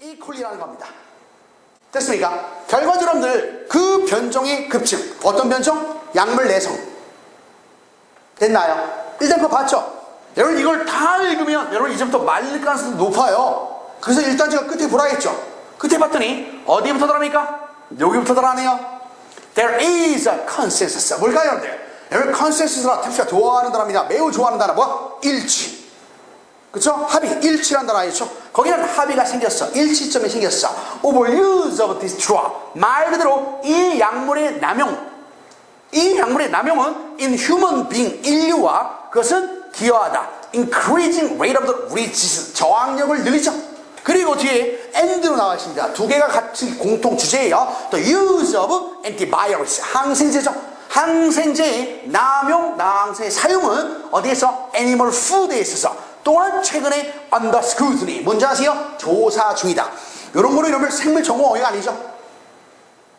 equally라는 겁니다. 됐습니까? 결과적으로 여러분들 그 변종의 급증 어떤 변종? 약물 내성 됐나요? 일단 그거 봤죠? 여러분 이걸 다 읽으면 여러분 이제부터 말릴 가능성이 높아요. 그래서 일단 제가 끝에 보라 했죠. 끝에 봤더니 어디부터 들어갑니까? 여기부터 들어가네요. There is a consensus. 뭘까요, 여러분들? 여러분 consensus라 탭시가 좋아하는 단어입니다. 매우 좋아하는 단어 뭐? 일치. 그쵸? 합의, 일치란 단어 알죠? 거기는 합의가 생겼어. 일치점이 생겼어. Overuse of this drug. 말 그대로 이 약물의 남용. 이 약물의 남용은 in human being, 인류와 그것은 기여하다. Increasing rate of the resistance. 저항력을 늘리죠. 그리고 뒤에 and로 나와 있습니다. 두 개가 같이 공통 주제예요. The use of antibiotics. 항생제죠. 항생제의 남용, 항생제 사용은 어디에서? 애니멀 푸드에 있어서 또한 최근에 under scrutiny. 뭔지 아세요? 조사 중이다. 이런 거는 이러면 생물 전공 어휘가 아니죠.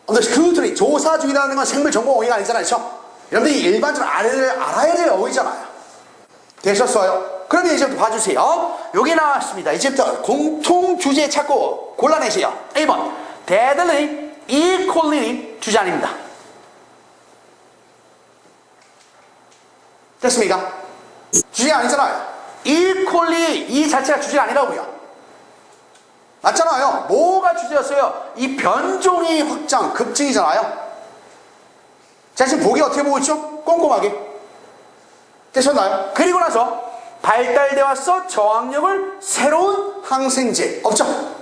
under scrutiny. 조사 중이라는 건 생물 전공 어휘가 아니잖아요. 그렇죠? 여러분들이 일반적으로 알아야, 될 어휘잖아요. 되셨어요? 그러면 이제부터 봐주세요. 여기 나왔습니다. 이제부터 공통 주제 찾고 골라내세요. 1번. deadly equally 주제 아닙니다. 됐습니까? 주제 아니잖아요. Equally 이 자체가 주제가 아니라고요. 맞잖아요. 뭐가 주제였어요? 이 변종의 확장, 급증이잖아요. 자, 지금 보기 어떻게 보고 있죠? 꼼꼼하게. 되셨나요? 그리고 나서 발달돼 왔어 저항력을 새로운 항생제 없죠?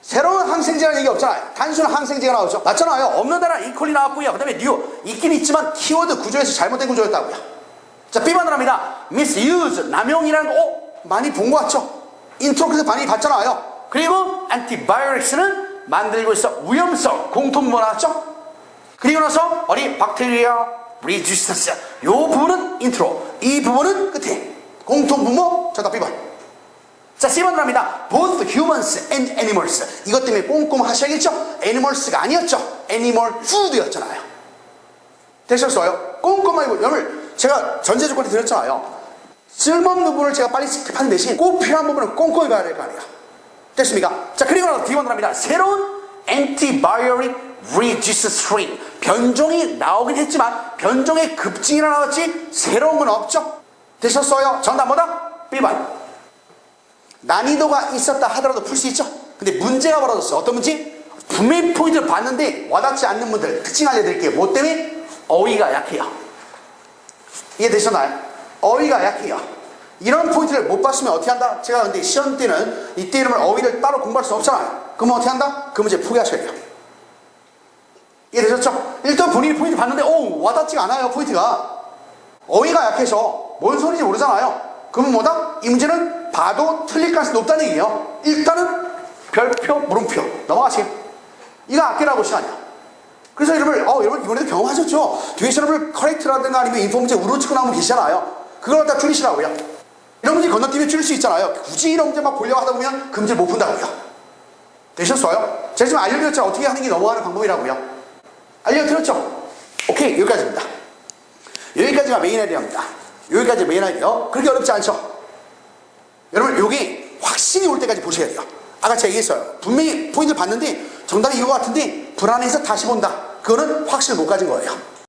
새로운 항생제라는 얘기 없잖아요. 단순한 항생제가 나오죠. 맞잖아요. 없는 단어 이퀄리 나왔고요. 그 다음에 뉴 있긴 있지만 키워드 구조에서 잘못된 구조였다고요. 자, B번 합니다. misuse 남용이라는 거 어? 많이 본 것 같죠? 인트로에서 많이 봤잖아요. 그리고 antibiotics는 만들고 있어 위험성 공통분 나왔죠? 그리고 나서 어디 박테리아 resistance 요 부분은 인트로 이 부분은 끝에 공통 분모 정답 B번 자 C번 합니다 both humans and animals 이것 때문에 꼼꼼 하셔야겠죠 animals가 아니었죠 animal food였잖아요 되셨어요? 꼼꼼하게 보- 여러분 제가 전제 조건에 드렸잖아요 쓸모없는 부분을 제가 빨리 스킵하는 대신 꼭 필요한 부분은 꼼꼼히 봐야 될 거 아니에요 됐습니까? 자 그리고 나서 D번 합니다 새로운 antibiotic registering 변종이 나오긴 했지만 변종의 급증이나 나왔지 새로운 건 없죠 되셨어요? 정답 뭐다? B번 난이도가 있었다 하더라도 풀 수 있죠 근데 문제가 벌어졌어 어떤 문제? 분명히 포인트를 봤는데 와닿지 않는 분들 특징 알려드릴게요 뭐 때문에? 어휘가 약해요 이해되셨나요? 어휘가 약해요 이런 포인트를 못 봤으면 어떻게 한다? 제가 근데 시험 때는 이때 이름을 어휘를 따로 공부할 수 없잖아요 그러면 어떻게 한다? 그 문제 포기하셔야 돼요 이해되셨죠? 일단 본인이 포인트 봤는데 오 와닿지가 않아요 포인트가 어휘가 약해서 뭔 소리인지 모르잖아요 그러면 뭐다? 이 문제는 봐도 틀릴 가능성이 높다는 얘기예요 일단은 별표 물음표 넘어가세요 이거 아끼라고 시간이야 그래서 여러분 어 여러분 이번에도 경험하셨죠? 여러분 커렉트라든가 아니면 인포 문제 우로 치고 나오면 계시잖아요. 그걸 갖다 줄이시라고요. 이런 문제 건너뛰면 줄일 수 있잖아요. 굳이 이런 문제 막 보려고 하다 보면 그 문제 못 푼다고요. 되셨어요? 제가 지금 알려드렸죠? 어떻게 하는 게 넘어가는 방법이라고요. 알려드렸죠? 오케이 여기까지입니다. 여기까지가 메인 아이디어입니다. 여기까지 메인 아이디어 그렇게 어렵지 않죠? 여러분 여기 확신이 올 때까지 보셔야 돼요. 아까 제가 얘기했어요. 분명히 포인트를 봤는데 정답이 이거 같은데 불안해서 다시 본다 그거는 확신을 못 가진 거예요